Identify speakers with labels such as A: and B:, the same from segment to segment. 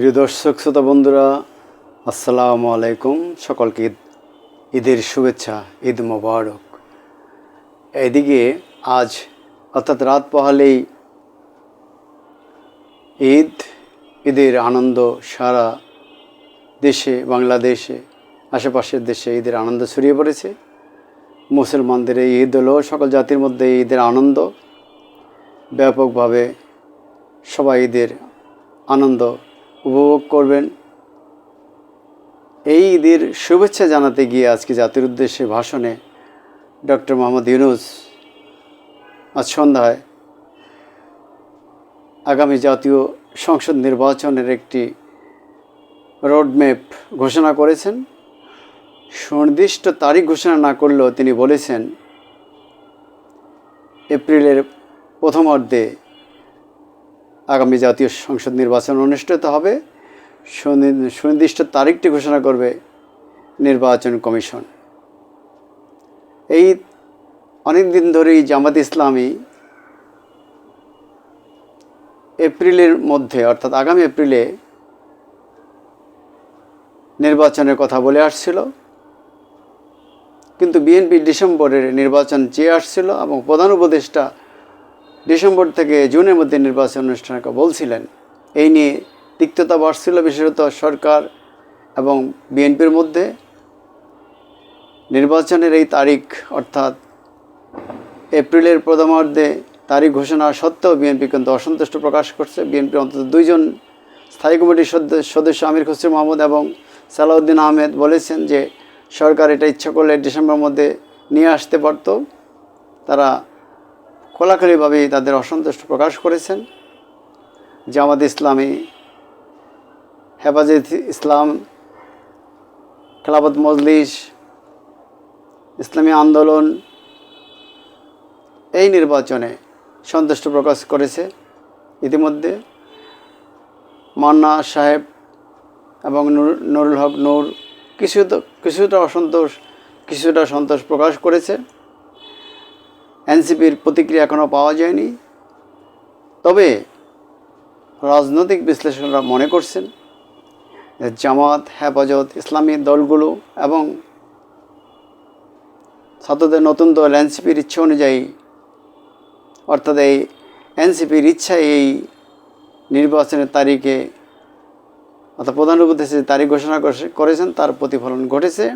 A: প্রিয় দর্শক, শ্রোতা বন্ধুরা, আসসালামু আলাইকুম। সকলকে ঈদ ঈদের শুভেচ্ছা, ঈদ মোবারক। এদিকে আজ, অর্থাৎ রাত পহালেই ঈদ, ঈদের আনন্দ সারা দেশে, বাংলাদেশে, আশেপাশের দেশে ঈদের আনন্দ ছড়িয়ে পড়েছে। মুসলমানদের এই ঈদ হলো সকল জাতির মধ্যে ঈদের আনন্দ। ব্যাপকভাবে সবাই ঈদের আনন্দ উপভোগ করবেন। এই ঈদের শুভেচ্ছা জানাতে গিয়ে আজকে জাতির উদ্দেশ্যে ভাষণে ডক্টর মোহাম্মদ ইউনুস আজ সন্ধ্যায় আগামী জাতীয় সংসদ নির্বাচনের একটি রোডম্যাপ ঘোষণা করেছেন। সুনির্দিষ্ট তারিখ ঘোষণা না করলেও তিনি বলেছেন, এপ্রিলের প্রথমার্ধে আগামী জাতীয় সংসদ নির্বাচন অনুষ্ঠিত হবে। সুনি- সুনির্দিষ্ট তারিখটি ঘোষণা করবে নির্বাচন কমিশন। এই অনেক দিন ধরেই জামাত ইসলামী এপ্রিলের মধ্যে, অর্থাৎ আগামী এপ্রিলে নির্বাচনের কথা বলে আসছিল। কিন্তু বিএনপি ডিসেম্বরের নির্বাচন চেয়ে আসছিল এবং প্রধান উপদেষ্টা ডিসেম্বর থেকে জুনের মধ্যে নির্বাচন অনুষ্ঠানের কথা বলছিলেন। এই নিয়ে তিক্ততা বাড়ছিল বিশেষত সরকার এবং বিএনপির মধ্যে। নির্বাচনের এই তারিখ, অর্থাৎ এপ্রিলের প্রথমার্ধে তারিখ ঘোষণা সত্ত্বেও বিএনপি কিন্তু অসন্তুষ্ট প্রকাশ করছে। বিএনপি অন্তত দুইজন স্থায়ী কমিটির সদস্য আমির খসরু মাহমুদ এবং সালাউদ্দিন আহমেদ বলেছেন যে সরকার এটা ইচ্ছা করলে ডিসেম্বরের মধ্যে নিয়ে আসতে পারত। তারা খোলাখুলিভাবেই তাদের অসন্তুষ্ট প্রকাশ করেছেন। জামাত ইসলামী, হেফাজত ইসলাম, খেলাফত মজলিস, ইসলামী আন্দোলন এই নির্বাচনে সন্তুষ্ট প্রকাশ করেছে ইতিমধ্যে। মান্না সাহেব এবং নুর- নুরুল হক নূর কিছু কিছুটা অসন্তোষ, কিছুটা সন্তোষ প্রকাশ করেছে। এনসিপির প্রতিক্রিয়া এখনও পাওয়া যায়নি। তবে রাজনৈতিক বিশ্লেষকরা মনে করছেন জামাত হেফাজত, ইসলামী দলগুলো এবং ছাত্রদের নতুন দল এনসিপির ইচ্ছা অনুযায়ী, অর্থাৎ এই এনসিপির ইচ্ছা এই নির্বাচনের তারিখে অর্থাৎ প্রধান যে তারিখ ঘোষণা করছে- করেছেন, তার প্রতিফলন ঘটেছে।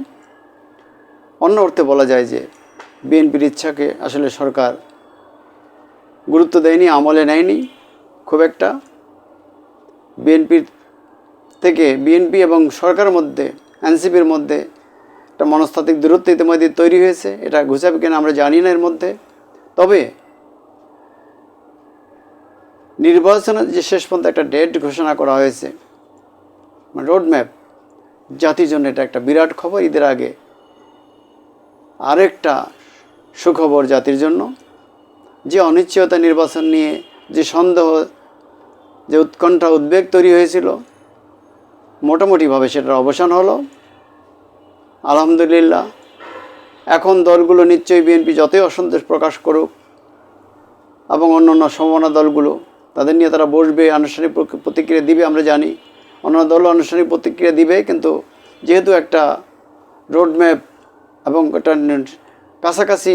A: অন্য অর্থে বলা যায় যে বিএনপির ইচ্ছাকে আসলে সরকার গুরুত্ব দেয়নি, আমলে নেয়নি, খুব একটা। বিএনপির থেকে বিএনপি এবং সরকারের মধ্যে, এনসিপির মধ্যে একটা মনস্তাত্ত্বিক দূরত্ব ইতিমধ্যে তৈরি হয়েছে, এটা ঘুচাবে কিনা আমরা জানি না এর মধ্যে। তবে নির্বাচনের যে শেষ পর্যন্ত একটা ডেট ঘোষণা করা হয়েছে রোড ম্যাপ জাতির জন্য এটা একটা বিরাট খবর। ঈদের আগে আরেকটা সুখবর জাতির জন্য। যে অনিশ্চয়তা নির্বাচন নিয়ে যে সন্দেহ, যে উৎকণ্ঠা উদ্বেগ তৈরি হয়েছিল, মোটামুটিভাবে সেটার অবসান হলো। আলহামদুলিল্লাহ, এখন দলগুলো নিশ্চয়ই বিএনপি যতই অসন্তোষ প্রকাশ করুক এবং অন্য অন্য সম্ভাবনা দলগুলো, তাদের নিয়ে তারা বসবে, আনুষ্ঠানিক প্রতিক্রিয়া দিবে, আমরা জানি। অন্যান্য দলও আনুষ্ঠানিক প্রতিক্রিয়া দিবে, কিন্তু যেহেতু একটা রোডম্যাপ এবং একটা কাছাকাছি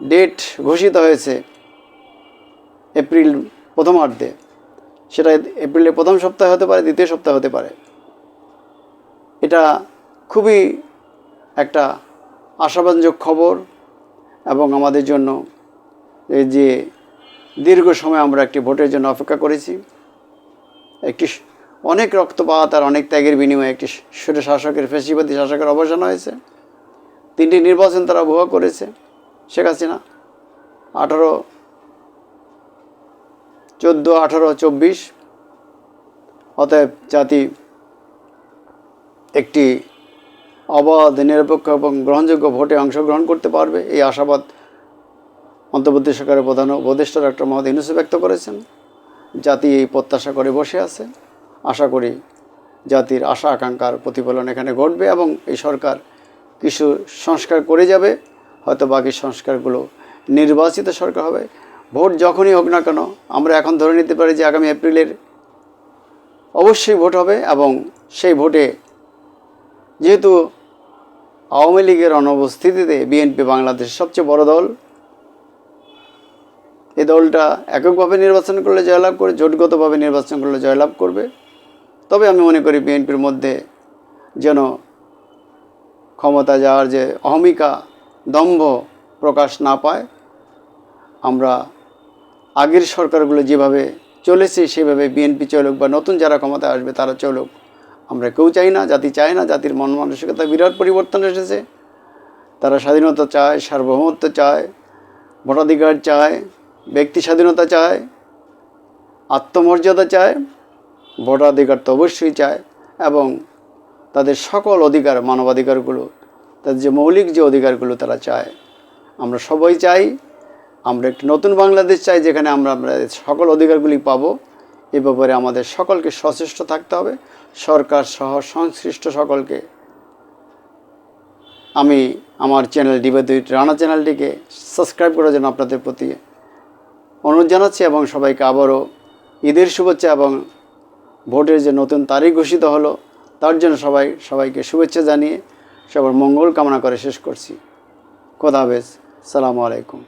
A: ডেট ঘোষিত হয়েছে এপ্রিল প্রথমার্ধে সেটা এপ্রিলের প্রথম সপ্তাহে হতে পারে, দ্বিতীয় সপ্তাহে হতে পারে। এটা খুবই একটা আশাবাঞ্জক খবর এবং আমাদের জন্য এই যে দীর্ঘ সময় আমরা একটি ভোটের জন্য অপেক্ষা করেছি, একটি অনেক রক্তপাত আর অনেক ত্যাগের বিনিময়ে একটি সুরে শাসকের ফেসিবাদী শাসকের অবসান হয়েছে। তিনটি নির্বাচন তারা ভুয়া করেছে, শেখ হাসিনা আঠারো, চোদ্দ, আঠারো, চব্বিশ, অতএব জাতি একটি অবাধ, নিরপেক্ষ এবং গ্রহণযোগ্য ভোটে অংশগ্রহণ করতে পারবে। এই আশাবাদ অন্তর্বর্তী সরকারের প্রধান উপদেষ্টা ডক্টর মোহাম্মদ ইউনুসে ব্যক্ত করেছেন। জাতি এই প্রত্যাশা করে বসে আছে। আশা করি জাতির আশা আকাঙ্ক্ষার প্রতিফলন এখানে ঘটবে এবং এই সরকার কিছু সংস্কার করে যাবে, হয়তো বাকি সংস্কারগুলো নির্বাচিত সরকার হবে। ভোট যখনই হোক না কেন, আমরা এখন ধরে নিতে পারি যে আগামী এপ্রিলের অবশ্যই ভোট হবে এবং সেই ভোটে যেহেতু আওয়ামী লীগের অনুপস্থিতিতে বিএনপি বাংলাদেশের সবচেয়ে বড় দল এই দলটা এককভাবে নির্বাচন করলে জয়লাভ করে, জোটগতভাবে নির্বাচন করলে জয়লাভ করবে। তবে আমি মনে করি বিএনপির মধ্যে যেন ক্ষমতা যাওয়ার যে অহমিকা দম্ভ প্রকাশ না পায়, আমরা আগের সরকারগুলো যেভাবে চলেছে, সেভাবে বিএনপি চলুক বা নতুন যারা ক্ষমতায় আসবে তারা চলুক। আমরা কেউ চাই না, জাতি চায় না, জাতির মন মানসিকতা বিরাট পরিবর্তন এসেছে। তারা স্বাধীনতা চায়, সার্বভৌমত্ব চায়, ভোটাধিকার চায়, ব্যক্তি স্বাধীনতা চায়, আত্মমর্যাদা চায়, ভোটাধিকার তো অবশ্যই চায় এবং তাদের সকল অধিকার, মানবাধিকারগুলো, তাদের যে মৌলিক যে অধিকারগুলো তারা চায়। আমরা সবাই চাই, আমরা একটি নতুন বাংলাদেশ চাই যেখানে আমরা আমরা সকল অধিকারগুলি পাবো। এ ব্যাপারে আমাদের সকলকে সচেষ্ট থাকতে হবে। সরকার সহ সংশ্লিষ্ট সকলকে। আমি আমার চ্যানেল ডিবেদুইট রানা চ্যানেলটিকে সাবস্ক্রাইব করার জন্য আপনাদের প্রতি অনুরোধ জানাচ্ছি এবং সবাইকে আবারও ঈদের শুভেচ্ছা এবং ভোটের যে নতুন তারিখ ঘোষিত হলো তার জন্য সবাই, সবাইকে শুভেচ্ছা জানিয়ে সবার মঙ্গল কামনা করে শেষ করছি। হাফেজ। সালামু আলাইকুম।